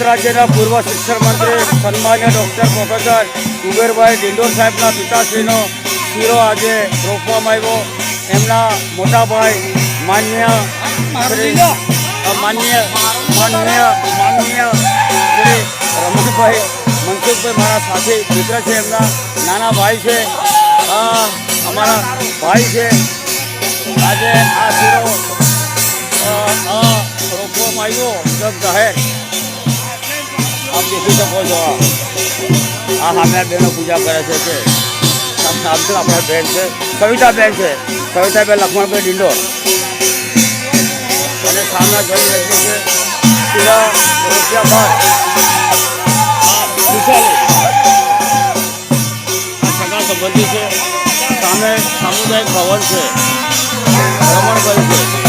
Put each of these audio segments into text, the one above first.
ગુજરાત રાજ્યના પૂર્વ શિક્ષણ મંત્રી, સન્માન્ય ડૉક્ટર પ્રોફેસર કુબેરભાઈ ડિંડોર સાહેબના પિતાશ્રીનો શીરો આજે રોપવામાં આવ્યો. એમના મોટા ભાઈ માન્ય શ્રી માન્ય માન્ય માન્ય શ્રી રમેશભાઈ મનસુખભાઈ મારા સાથી મિત્ર છે એમના. નાના ભાઈ છે અમારા ભાઈ છે. આજે આ શીરો રોપવામાં આવ્યો. જગ જાહેર. આપ દેખી શકો છો બહેનો પૂજા કરે છે કે સામે આપણા બેન છે કવિતાબેન છે. કવિતાબેન લક્ષ્મણભાઈ ડિંડોર અને સામના જોઈ રહી છે. આ સગા સંબંધી છે સામે સામુદાયિક ભવન છે. રમણભાઈ છે.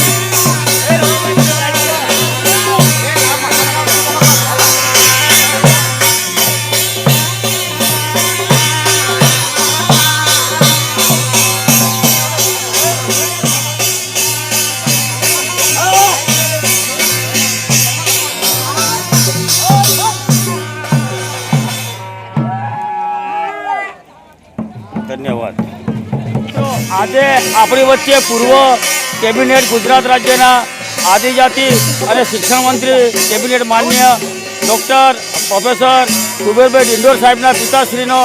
આજે આપણી વચ્ચે પૂર્વ કેબિનેટ ગુજરાત રાજ્યના આદિજાતિ અને શિક્ષણ મંત્રી કેબિનેટ માન્ય ડૉક્ટર પ્રોફેસર કુબેરભાઈ ડિંડોર સાહેબના પિતાશ્રીનો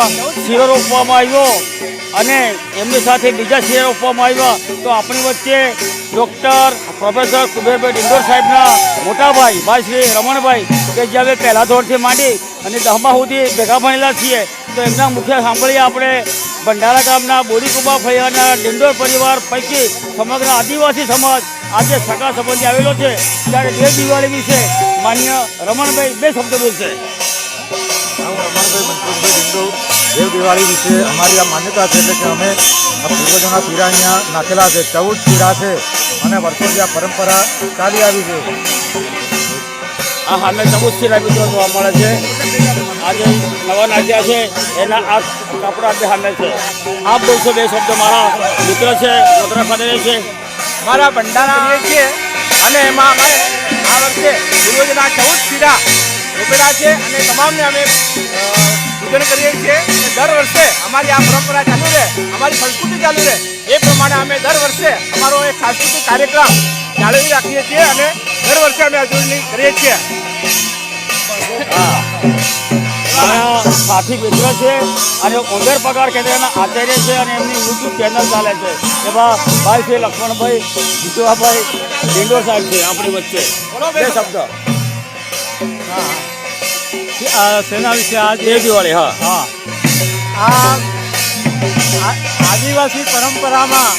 શિરો રોપવામાં આવ્યો અને એમની સાથે બીજા શિરો રોપવામાં આવ્યા. તો આપણી વચ્ચે ડૉક્ટર પ્રોફેસર કુબેરભાઈ ડિંડોર સાહેબના મોટાભાઈ ભાઈ શ્રી રમણભાઈ, કે જે હવે પહેલા ધોરણથી માંડી અને દહમા સુધી ભેગા ભણેલા છીએ. તો એમના મુખ્ય સાંભળીએ આપણે ભંડારા ગામના બોરીકુબા ફૈયાના ડિંડોર પરિવાર પૈકી સમગ્ર આદિવાસી સમાજ આજે સગા સંબંધી આવેલો છે. ત્યારે બે દિવાળી વિશે માન્ય રમણભાઈ બે શબ્દ બોલશે. દેવ દિવાળી વિશે અમારી આ માન્યતા છે એટલે કે અમે પૂર્વજોના પીરા અહીંયા નાખેલા છે. ચૌદ પીરા છે અને વર્ષોથી આ પરંપરા ચાલી આવી છે. આ સામે ચબુસ્સીના મિત્રો જોવા મળે છે. આજે નવા નાખ્યા છે, એના આ કપડા જે સામે છે. આપ બોલશો બે શબ્દો મારા મિત્ર છે, વડોદરા ખાતે છે. મારા ભંડારા છીએ, અને એમાં અમારે આ વર્ષે ગુરુજના ચૌદ પીડા રોપેલા છે, અને તમામને અમે પૂજન કરીએ છીએ. દર વર્ષે અમારી આ પરંપરા ચાલુ રહે, અમારી સંસ્કૃતિ ચાલુ રહે. એ પ્રમાણે અમે દર વર્ષે અમારો એક સાંસ્કૃતિક કાર્યક્રમ જાળવી રાખીએ છીએ અને દર વર્ષે અમે ઉજવણી કરીએ છીએ. સાથી મિત્ર છે અને ઉંદર પગાર કેન્દ્રના આચાર્ય છે અને એમની યુટ્યુબ ચેનલ ચાલે છે. એમાં ભાઈ છે લક્ષ્મણભાઈ જીતુભાઈ ડિંડોર સાહેબ છે આપણી વચ્ચે. બે શબ્દ. હા સેના વિશે આ બે દિવાળી હા. હા આ- આદિવાસી પરંપરામાં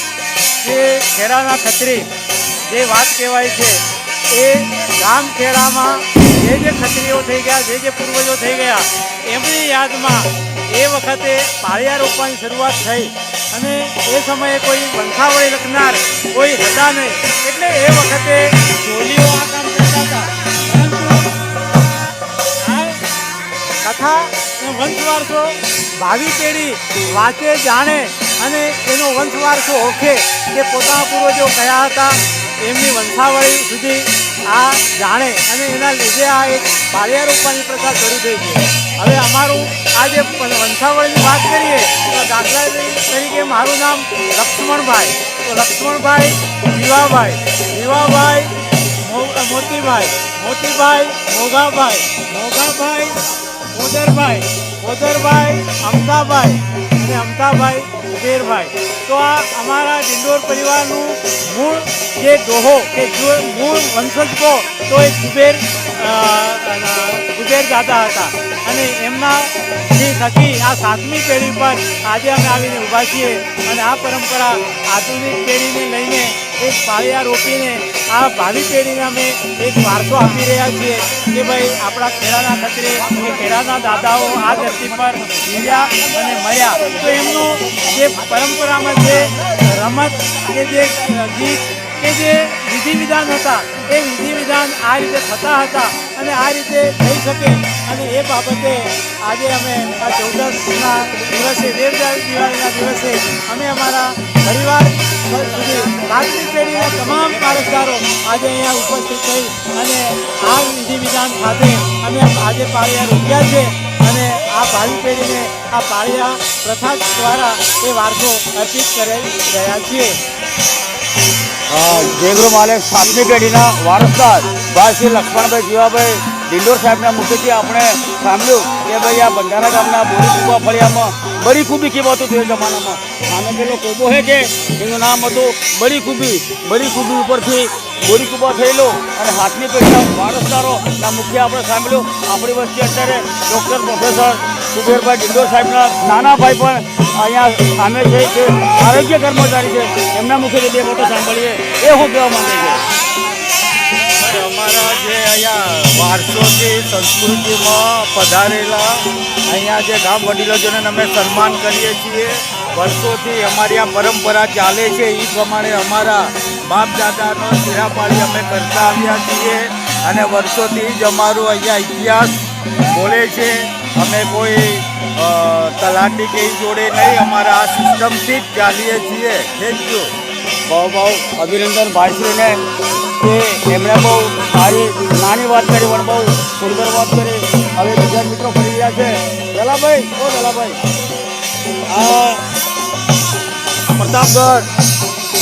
જે ખેડાના ખત્રી, જે વાત કહેવાય છે, એ ગામ ખેડામાં જે જે ખત્રીઓ થઈ ગયા, જે જે પૂર્વજો થઈ ગયા, એમની યાદમાં એ વખતે પાળિયા રોપવાની શરૂઆત થઈ અને એ સમયે કોઈ વંથાવળી લખનાર કોઈ હતા નહીં. એટલે એ વખતે ઢોલીઓ આ કામ કરતા હતા. પરંતુ આ કથા અને વંશવારસો ભાવિ પેઢી વાંચે, જાણે અને એનો વંશવારસો ઓળખે કે પોતાના પૂર્વજો કયા હતા, એમની વંશાવળી સુધી આ જાણે અને એના લીધે આ એક પાળિયા રોપવાની પ્રથા શરૂ થઈ છે હવે અમારું આ જે વંશાવળીની વાત કરીએ, તો દાખલા તરીકે મારું નામ લક્ષ્મણભાઈ. તો લક્ષ્મણભાઈ વિવાભાઈ વિવાભાઈ મોતીભાઈ મોતીભાઈ મોગાભાઈ મોગાભાઈ કોદરભાઈ કોદરભાઈ અમદાભાઈ અને અમતાભાઈ કુબેરભાઈ તો આ અમારા ડિંડોર પરિવારનું મૂળ જે ડોહો કે જો મૂળ વંશજ કહો, તો એ કુબેર કુબેર દાદા હતા. અને એમના જે થકી આ સાતમી પેઢી પર આજે અમે આવીને ઊભા છીએ અને આ પરંપરા આધુનિક પેઢીને લઈને એક પાળિયા રોપીને આ ભાવિ પેઢીને અમે એક વારસો આપી રહ્યા છીએ કે ભાઈ આપણા ખેડાના ખતરે કે ખેડાના દાદાઓ આ ધરતી પર જીવ્યા અને મળ્યા. તો એમનું જે પરંપરામાં જે રમત કે જે ગીત કે જે વિધિ વિધાન હતા, એ વિધિ વિધાન આ રીતે થતા હતા અને આ રીતે થઈ શકે. અને એ બાબતે આજે અમે આ ચૌદસના દિવસે દેવ દિવાળીના દિવસે અમે અમારા પરિવાર સુધી પ્રાથમિક પેઢીના તમામ વારસદારો આજે અહીંયા ઉપસ્થિત થઈ અને આ વિધિ વિધાન ખાતે અમે આજે પાળિયા રોક્યા છે અને આ ભાવિ પેઢીને આ પાળિયા પ્રથા દ્વારા એ વારસો અર્પિત કરી રહ્યા છીએ. જયગુરુ માલિક સાતમી પેઢીના વારસદાર. ભાઈ શ્રી લક્ષ્મણભાઈ જીવાભાઈ ડિંડોર સાહેબના મુખેથી આપણે સાંભળ્યું કે ભાઈ આ બંધારા ગામના બોરી કુવા ફળિયામાં બડી ખૂબી કહેવાતું હતું એ જમાનામાં? સામે પેલો કોબો હે કે? એનું નામ હતું બડી ખૂબી બડી ખૂબી ઉપરથી બોરી ઊભો થયેલો અને હાથની પેઢીના વારસદારોના મુખ્ય આપણે સાંભળ્યું. આપણી વચ્ચે અત્યારે ડૉક્ટર પ્રોફેસર સુબેરભાઈ ડિંડોર સાહેબના નાના ભાઈ પણ અહીંયા સામે છે કે આરોગ્ય કર્મચારી છે. એમના મુખ્ય બે મોટો સાંભળીએ, એ શું કહેવા માંગે છે. અમારા જે અહીંયા વારસોથી સંસ્કૃતિમાં પધારેલા અહીંયા જે ગામ વડીલોજોને અમે સન્માન કરીએ છીએ. વર્ષોથી અમારી આ પરંપરા ચાલે છે. એ પ્રમાણે અમારા બાપ દાદાનો શિરાપાળી અમે કરતા આવ્યા છીએ અને વર્ષોથી જ અમારો અહીંયા ઇતિહાસ બોલે છે. અમે કોઈ તલાટી કે જોડે નહીં, અમારા આ સિસ્ટમથી જ ચાલીએ છીએ. થેન્ક યુ બહુ બહુ અભિનંદન ભાઈશ્રીને કે એમણે બહુ સારી, નાની વાત કરી, પણ બહુ સુંદર વાત કરી. હવે બીજા મિત્રો ફરી રહ્યા છે. દલાભાઈ, ઓ દલાભાઈ. આ પ્રતાપગઢ.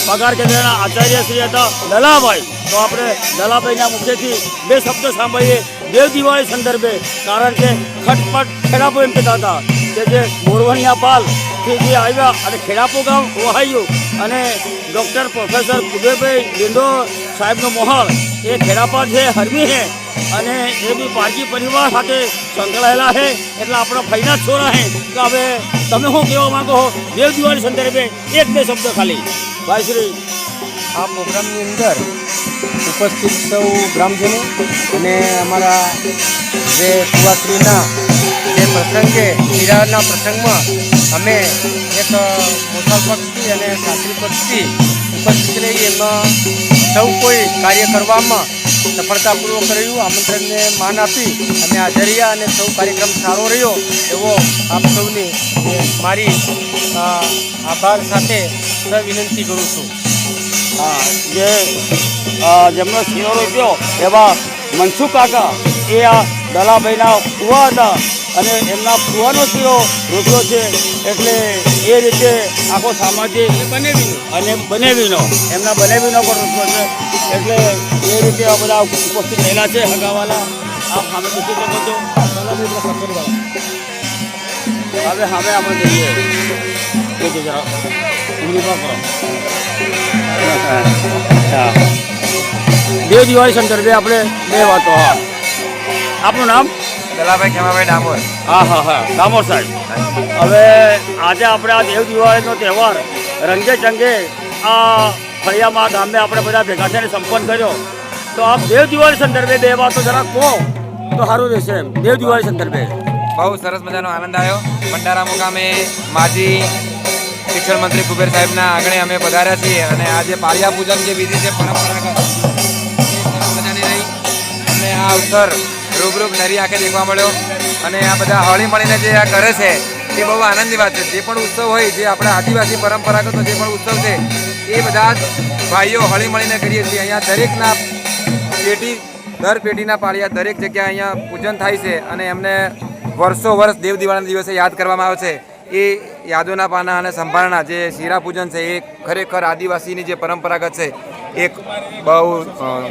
પગાર કેન્દ્રના આચાર્ય શ્રી હતા દલાભાઈ તો આપણે દલાભાઈના મુખેથી બે શબ્દ સાંભળીએ. દેવ દિવાળી સંદર્ભે, કારણ કે ખટપટ ખેડાપો એમ કહેતા હતા કે જે મોરવણિયા પાલથી જે આવ્યા અને ખેડાપો ગામ ઓહાયું અને ડૉક્ટર પ્રોફેસર કુબેરભાઈ લીંડો સાહેબનો મોહર એ ખેડાપા છે હરમી છે અને એ બી પારકી પરિવાર સાથે સંકળાયેલા છે એટલે આપણા જ છોરા છે તો હવે તમે શું કહેવા માંગો છો? દેવ દિવાળી સંદર્ભે એક બે શબ્દ ખાલી. ભાઈશ્રી આ પ્રોગ્રામની અંદર ઉપસ્થિત સૌ ગ્રામજનો અને અમારા જે કુવાશ્રીના જે પ્રસંગ છે શિરાના પ્રસંગમાં અમે એક મોટા પક્ષથી અને શાસ્ત્રી પક્ષથી ઉપસ્થિત રહી એમાં સૌ કોઈ કાર્ય કરવામાં સફળતાપૂર્વક રહ્યું. આમંત્રણને માન આપી અમે રહ્યા અને સૌ કાર્યક્રમ સારો રહ્યો એવો આપ સૌની મારી આભાર સાથે વિનંતી કરું છું. હા, જે જેમનો શીરો રોપ્યો એવા મનસુખ કાકા એ આ દલાભાઈના ફુવા હતા અને એમના ફુવાનો સિંહો રોપ્યો છે. એટલે એ રીતે આખો સામાજિક અને બનેવીનો. એમના બનેવીનો પણ છે. એટલે એ રીતે આ બધા ઉપસ્થિત થયેલા છે હગાવાલા. આપ સામે દેખી શકો છો. હવે હવે આપણે જઈએ. એ જરા. કરો. દેવ દિવાળી સંદર્ભે આપણે બે વાતો હા. આપનું નામ? દલાભાઈ ખેમાભાઈ ડામોર. હા હા હા. દામોર સાહેબ. હવે આજે આપણે આ દેવ દિવાળીનો તહેવાર રંગે ચંગે આ ફળિયામાં ગામે આપણે બધા ભેગા થઈને સંપન્ન કર્યો. તો આપ દેવ દિવાળી સંદર્ભે બે વાતો જરા કહો તો સારું રહેશે એમ. દેવ દિવાળી સંદર્ભે. બહુ સરસ મજાનો આનંદ આવ્યો. ભંડારા મુકામે માજી શિક્ષણ મંત્રી કુબેર સાહેબના આંગણે અમે પધાર્યા છીએ અને આજે પાળિયા પૂજન જે વિધિ છે પરંપરાગત એ મજાની રહી. અમને આ અવસર રૂબરૂપ નરી આંખે દેખવા મળ્યો. અને આ બધા હળી મળીને જે આ કરે છે, એ બહુ આનંદની વાત છે. જે પણ ઉત્સવ હોય, જે આપણા આદિવાસી પરંપરાગત જે પણ ઉત્સવ છે, એ બધા ભાઈઓ હળી મળીને કરીએ છીએ. અહીંયા દરેકના પેઢી દર પેઢીના પાળિયા, દરેક જગ્યાએ અહીંયા પૂજન થાય છે અને એમને વર્ષો વર્ષ દેવ દિવાળીના દિવસે યાદ કરવામાં આવે છે. એ યાદોના પાના અને સંભાળના જે શિરા પૂજન છે, એ ખરેખર આદિવાસીની જે પરંપરાગત છે, એક બહુ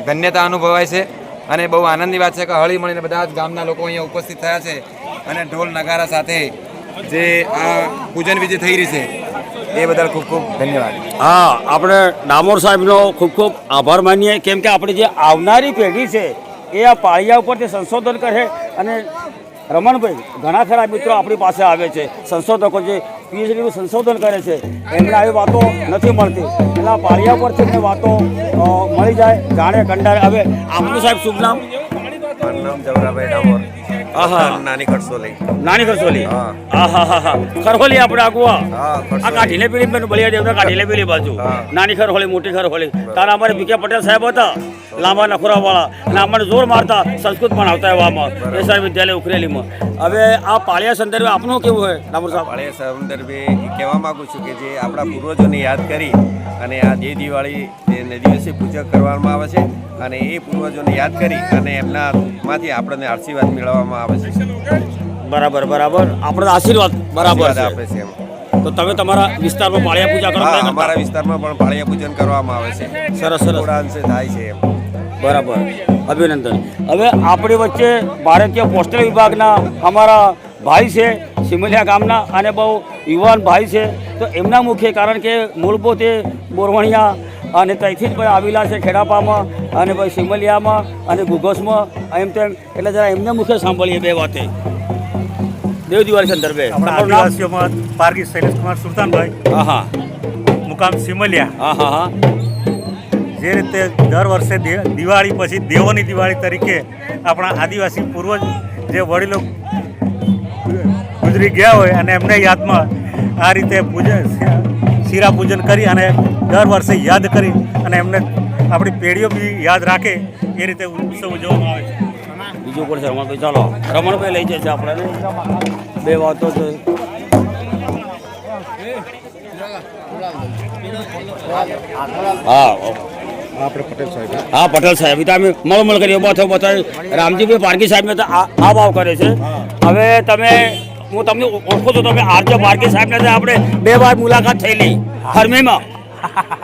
ધન્યતા અનુભવાય છે. અને બહુ આનંદની વાત છે કે હળી મળીને બધા જ ગામના લોકો અહીંયા ઉપસ્થિત થયા છે અને ઢોલ નગારા સાથે જે આ પૂજન વિધિ થઈ રહી છે, એ બદલ ખૂબ ખૂબ ધન્યવાદ. હા, આપણે ડામોર સાહેબનો ખૂબ ખૂબ આભાર માનીએ, કેમ કે આપણી જે આવનારી પેઢી છે, એ આ પાળિયા ઉપરથી સંશોધન કરે અને રમણભાઈ ઘણા ખરા મિત્રો આપણી પાસે આવે છે, સંશોધકો જે પીએચડીનું સંશોધન કરે છે, એમને આવી વાતો નથી મળતી. એના પાળિયા પર તમને વાતો મળી જાય, જાણે કંડારે હવે આપનું સાહેબ શુભ નામ નામ જવરાભાઈ ડામોર. નાની ખડસોલી નાની ખરસોલી ખરહોલી આપણે આગુઆ. હા આ કાઢીલે પેલી મેં બલિયા દેવતા કાઢીલે પેલી બાજુ. નાની ખરહોલી મોટી ખરહોલી તારા અમારે બીકે પટેલ સાહેબ હતા. લાંબા નખોરા વાળા અને અમને જોર મારતા સંસ્કૃત પણ આવતા એવામાં એસઆર વિદ્યાલય ઉખરેલીમાં. હવે આ પાળિયા સંદર્ભે આપનું કેવું હોય ડામોર સાહેબ? પાળિયા સંદર્ભે કહેવા માંગુ છું કે જે આપણા પૂર્વજોને યાદ કરી અને આ જે દિવાળી એને દિવસે પૂજા કરવામાં આવે છે અને એ પૂર્વજોને યાદ કરી અને એમનામાંથી આપણને આશીર્વાદ મેળવવામાં આવે છે. બરાબર બરાબર. આપણે આશીર્વાદ બરાબર આપે છે તો તમે તમારા વિસ્તારમાં પાળિયા પૂજા કરો? અમારા વિસ્તારમાં પણ પાળિયા પૂજન કરવામાં આવે છે. સરસ સરસ. થાય છે એમ. બરાબર. અભિનંદન. હવે આપણી વચ્ચે ભારતીય પોસ્ટલ વિભાગના અમારા ભાઈ છે સિમલિયા ગામના અને બહુ યુવાન ભાઈ છે. તો એમના મુખ્ય કારણ કે મૂળભૂત એ બોરવણિયા અને ત્યાંથી જ ભાઈ આવેલા છે ખેડાપામાં. અને પછી સિમલિયામાં અને ગુગોસમાં એમ તેમ એટલે જરા એમને મુખ્ય સાંભળીએ બે વાતે. દેવ દિવાળી સંદર્ભે. આદિવાસીઓમાં પારકી શૈલેષકુમાર સુલતાનભાઈ. હા હા મુકામ સિમલિયા. હા હા. હા જે રીતે દર વર્ષે દિવાળી પછી દેવોની દિવાળી તરીકે આપણા આદિવાસી પૂર્વજ જે વડીલો ગુજરી ગયા હોય અને એમને યાદમાં આ રીતે પૂજન શિરા પૂજન કરી અને દર વર્ષે યાદ કરી અને એમને આપણી પેઢીઓ બી યાદ રાખે એ રીતે ઉત્સવ ઉજવવામાં આવે છે. બીજું પડશે છે? રમણભાઈ ચાલો. રમણભાઈ લઈ જશે આપણે. બે વાતો છે. હા. આપણે હા, પટેલ સાહેબ. તો અમે મળમળ કરી ઊભા થયો બધા રામજીભાઈ પારકી સાહેબ તો આ ભાવ કરે છે. હવે તમે હું તમને ઓળખું છું. તમે આરજે પારકી સાહેબને આપણે બે વાર મુલાકાત થયેલી. હરમીમાં.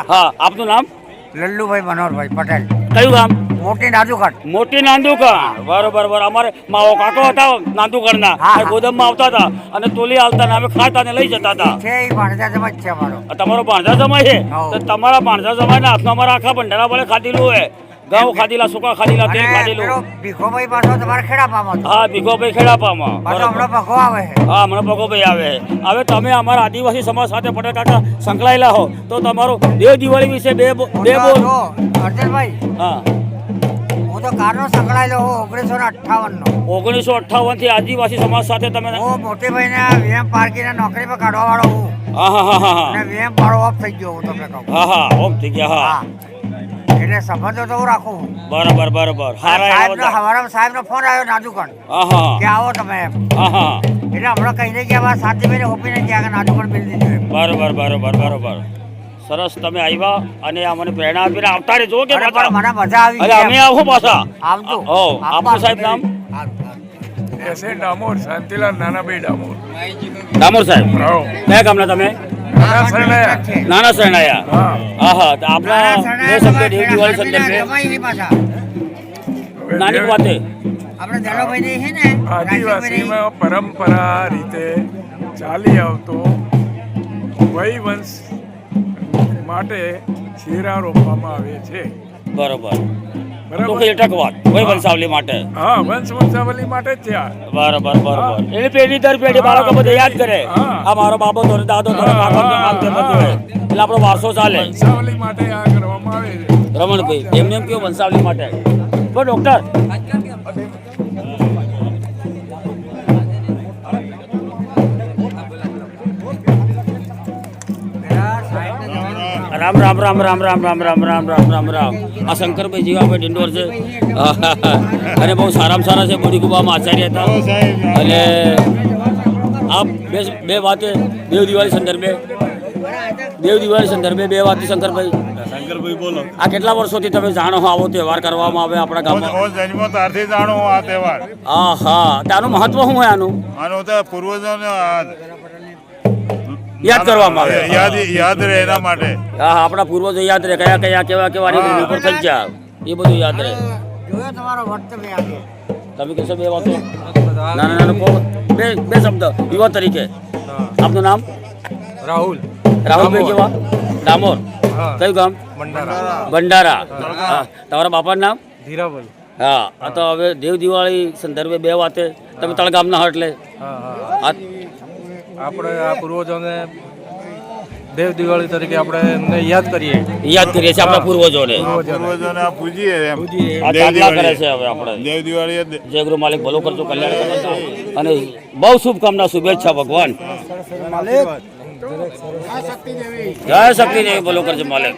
હા, આપનું નામ? લલ્લુભાઈ મનોહરભાઈ પટેલ. કયું ગામ? મોટી નાજુકટ મોટી નાંદુકણ બરોબર બરોબર. અમારે માવો કાકો હતા નાંદુકણના. ગોદમમાં આવતા હતા અને તોલી આવતા ને અમે ખાતા ને લઈ જતા હતા. છે એ ભાણજા સમાજ છે અમારો. તમારો ભાણજા જમાય છે? તો તમારા ભાણજા જમાયના હાથમાં અમારા આખા ભંડારા ભલે ખાધેલું હોય. ઘઉં ખાધેલા સુકા ખાધેલા અને ખાધેલું. ભીખોભાઈ પાછો તમારે ખેડાપામાં હતો. હા ભીખોભાઈ ખેડાપામાં. પાછો હમણાં ભગો આવે હા હમણાં ભગોભાઈ આવે હવે તમે અમારા આદિવાસી સમાજ સાથે પટેલ કાકા સંકળાયેલા હો તો તમારું દેવ દિવાળી વિશે બે બે બોલ. અર્જનભાઈ હા. હું તો કારનો સંકળાયેલો હું ઓગણીસો ને અઠ્ઠાવન નો ઓગણીસો અઠ્ઠાવનથી આદિવાસી સમાજ સાથે તમે હું મોટીભાઈ ને વીએમ પાર્કીને નોકરી પર કાઢવા વાળો હું હા હા હા. હા વીએમ વાળો ઓફ થઈ ગયો હું તમને કહું. હા હા ઓમ થઈ ગયા હા. એટલે સંબંધો તો હું રાખું. બરાબર બરાબર. હારા એવા સાહેબ નો બધા. સાહેબ નો ફોન આવ્યો નાજુકણ કે આવો તમે એમ. એટલે હમણાં કહીને ગયા બાદ મહિને ઓપીને ગયા કે નાજુકણ બિલ દીધું બરાબર બરોબર બરોબર. સરસ તમે આવ્યા અને અમને પ્રેરણા આપીને આવતા રહેજો કે મને મજા આવી અરે અમે આવો પાછા. આવજો. હો આપનું સાહેબ નામ? એસે ડામોર શાંતિલાલ નાનાભાઈ ડામોર. ડામોર સાહેબ. કયા ગામના તમે? નાના શરણાયા હા. તો આપણા બે શબ્દ દેવ દિવાળી સંદર્ભે નાની વાતે. આપણે ધનોભાઈ છે ને આદિવાસીમાં પરંપરા રીતે ચાલી આવતો વંશ માટે શીરા રોપવામાં આવે છે. બરોબર. તો બરાબર કોઈ વંશાવલી માટે. હા વંશ વંશાવલી માટે જ છે આ. બરોબર બરોબર. એની પેઢી દર પેઢી બાળકો બધે યાદ કરે. આ મારો બાબો તો દાદો તો કાકો તો. હોય. એટલે આપણો વારસો ચાલે. વંશાવલી માટે આ કરવામાં આવે રમણભાઈ એમને એમ કયો વંશાવલી માટે? પણ ડોક્ટર રામ રામ રામ રામ રામ રામ રામ રામ રામ રામ રામ આ શંકરભાઈ જીવાભાઈ ડિંડોર છે અને બહુ સારામાં સારા છે બોડીકુબામાં આચાર્ય હતા અને આ બે બે વાતે દેવ દિવાળી સંદર્ભે દેવ દિવાળી સંદર્ભે બે વાત શંકરભાઈ શંકરભાઈ બોલો આ કેટલા વર્ષોથી તમે જાણો આવો તહેવાર કરવામાં આવે આપણા ગામમાં હું જન્મો ત્યારથી જાણું આ તહેવાર હા હા ત્યાંનું મહત્વ શું હોય આનું આનું તો પૂર્વજોને આ યાદ કરવામાં આવે. યાદ યાદ રહે એના માટે. હા આપણા પૂર્વજો યાદ રહે. કયા કયા કેવા કેવા રીતે થઈ ગયા એ બધું યાદ રહે. જોયો તમારો વક્તવ્ય આજે. તમે કહેશો બે વાતો? નાના નાના કહો બે બે શબ્દ. યુવા તરીકે. આપનું નામ? રાહુલ. રાહુલભાઈ કેવા? ડામોર. કયું ગામ? ભંડારા. ભંડારા. હા. તમારા બાપાનું નામ? ધીરાભાઈ હા. આ તો હવે દેવ દિવાળી સંદર્ભે બે વાતે. તમે તળગામના હો એટલે. હા આપણે આ પૂર્વજોને દેવ દિવાળી તરીકે આપણે એમને યાદ કરીએ. યાદ કરીએ છીએ આપણા પૂર્વજોને. પૂર્વજોને આ પૂજીએ એમ. આ દેવ કરે છે હવે આપણે. દેવ દિવાળી જય ગુરુ માલિક ભલો કરજો કલ્યાણ કરજો અને બહુ શુભકામના શુભેચ્છા ભગવાન. જય શક્તિ દેવી ભલો કરજો માલિક.